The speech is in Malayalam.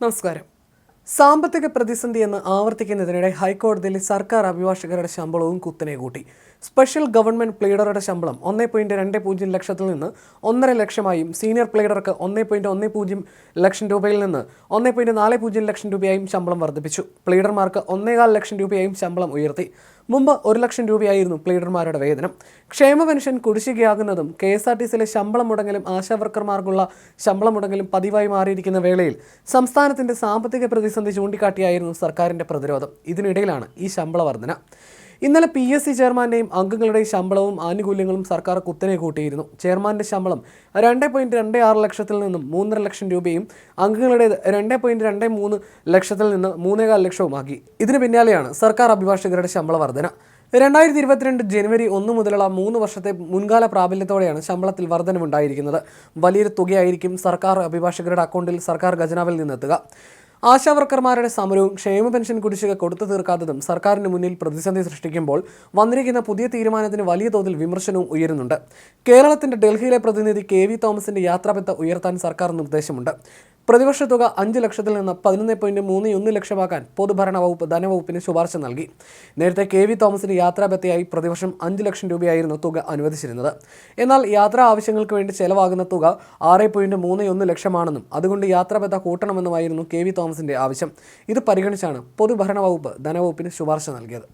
നമസ്കാരം. സാമ്പത്തിക പ്രതിസന്ധി എന്ന് ആവർത്തിക്കുന്നതിനിടെ ഹൈക്കോടതിയിൽ സർക്കാർ അഭിഭാഷകരുടെ ശമ്പളവും കുത്തനെ കൂട്ടി. സ്പെഷ്യൽ ഗവൺമെന്റ് പ്ലീഡറുടെ ശമ്പളം ഒന്നേ പോയിന്റ് രണ്ട് പൂജ്യം ലക്ഷത്തിൽ നിന്ന് ഒന്നര ലക്ഷമായും സീനിയർ പ്ലീഡർക്ക് ഒന്നേ പോയിന്റ് ഒന്ന് പൂജ്യം ലക്ഷം രൂപയിൽ നിന്ന് ഒന്നേ പോയിന്റ് നാല് പൂജ്യം ലക്ഷം രൂപയായും ശമ്പളം വർദ്ധിപ്പിച്ചു. പ്ലീഡർമാർക്ക് ഒന്നേകാൽ ലക്ഷം രൂപയായും ശമ്പളം ഉയർത്തി. മുമ്പ് ഒരു ലക്ഷം രൂപയായിരുന്നു പ്ലീഡർമാരുടെ വേതനം. ക്ഷേമ പെൻഷൻ കുടിശ്ശികയാകുന്നതും കെ എസ് ആർ ടി സിയിലെ ശമ്പളം മുടങ്ങലും ആശാവർക്കർമാർക്കുള്ള ശമ്പളം മുടങ്ങലും പതിവായി മാറിയിരിക്കുന്ന വേളയിൽ സംസ്ഥാനത്തിന്റെ സാമ്പത്തിക പ്രതിസന്ധി ചൂണ്ടിക്കാട്ടിയായിരുന്നു സർക്കാരിന്റെ പ്രതിരോധം. ഇതിനിടയിലാണ് ഈ ശമ്പള വർധന. ഇന്നലെ പി എസ് സി ചെയർമാന്റെയും അംഗങ്ങളുടെയും ശമ്പളവും ആനുകൂല്യങ്ങളും സർക്കാർ കുത്തനെ കൂട്ടിയിരുന്നു. ചെയർമാന്റെ ശമ്പളം രണ്ട് പോയിന്റ് രണ്ട് ആറ് ലക്ഷത്തിൽ നിന്നും മൂന്നര ലക്ഷം രൂപയും അംഗങ്ങളുടേത് രണ്ട് പോയിന്റ് രണ്ട് മൂന്ന് ലക്ഷത്തിൽ നിന്ന് മൂന്നേകാൽ ലക്ഷവുമാക്കി. ഇതിന് പിന്നാലെയാണ് സർക്കാർ അഭിഭാഷകരുടെ ശമ്പള വർധന. രണ്ടായിരത്തി ഇരുപത്തിരണ്ട് ജനുവരി ഒന്ന് മുതലുള്ള മൂന്ന് വർഷത്തെ മുൻകാല പ്രാബല്യത്തോടെയാണ് ശമ്പളത്തിൽ വർധനമുണ്ടായിരിക്കുന്നത് വലിയൊരു തുകയായിരിക്കും സർക്കാർ അഭിഭാഷകരുടെ അക്കൗണ്ടിൽ സർക്കാർ ഖജനാവിൽ നിന്നെത്തുക. ആശാവർക്കർമാരുടെ സമരവും ക്ഷേമ പെൻഷൻ കുടിശ്ശിക കൊടുത്തു തീർക്കാത്തതും സർക്കാരിന് മുന്നിൽ പ്രതിസന്ധി സൃഷ്ടിക്കുമ്പോൾ വന്നിരിക്കുന്ന പുതിയ തീരുമാനത്തിന് വലിയ തോതിൽ വിമർശനവും ഉയരുന്നുണ്ട്. കേരളത്തിന്റെ ഡൽഹിയിലെ പ്രതിനിധി കെ വി തോമസിന്റെ യാത്രാബത്ത ഉയർത്താൻ സർക്കാർ നിർദ്ദേശമുണ്ട്. പ്രതിവർഷ തുക അഞ്ച് ലക്ഷത്തിൽ നിന്ന് പതിനൊന്ന് പോയിന്റ് മൂന്ന് ഒന്ന് ലക്ഷമാക്കാൻ പൊതുഭരണ വകുപ്പ് ധനവകുപ്പിന് ശുപാർശ നൽകി. നേരത്തെ കെ വി തോമസിന് യാത്രാബത്തയായി പ്രതിവർഷം അഞ്ച് ലക്ഷം രൂപയായിരുന്നു തുക അനുവദിച്ചിരുന്നത്. എന്നാൽ യാത്രാ ആവശ്യങ്ങൾക്ക് വേണ്ടി ചെലവാകുന്ന തുക ആറ് പോയിന്റ് മൂന്ന് ഒന്ന് ലക്ഷമാണെന്നും അതുകൊണ്ട് യാത്രാബത്ത കൂട്ടണമെന്നുമായിരുന്നു കെ വി തോമസിന്റെ ആവശ്യം. ഇത് പരിഗണിച്ചാണ് പൊതുഭരണ വകുപ്പ് ധനവകുപ്പിന് ശുപാർശ നൽകിയത്.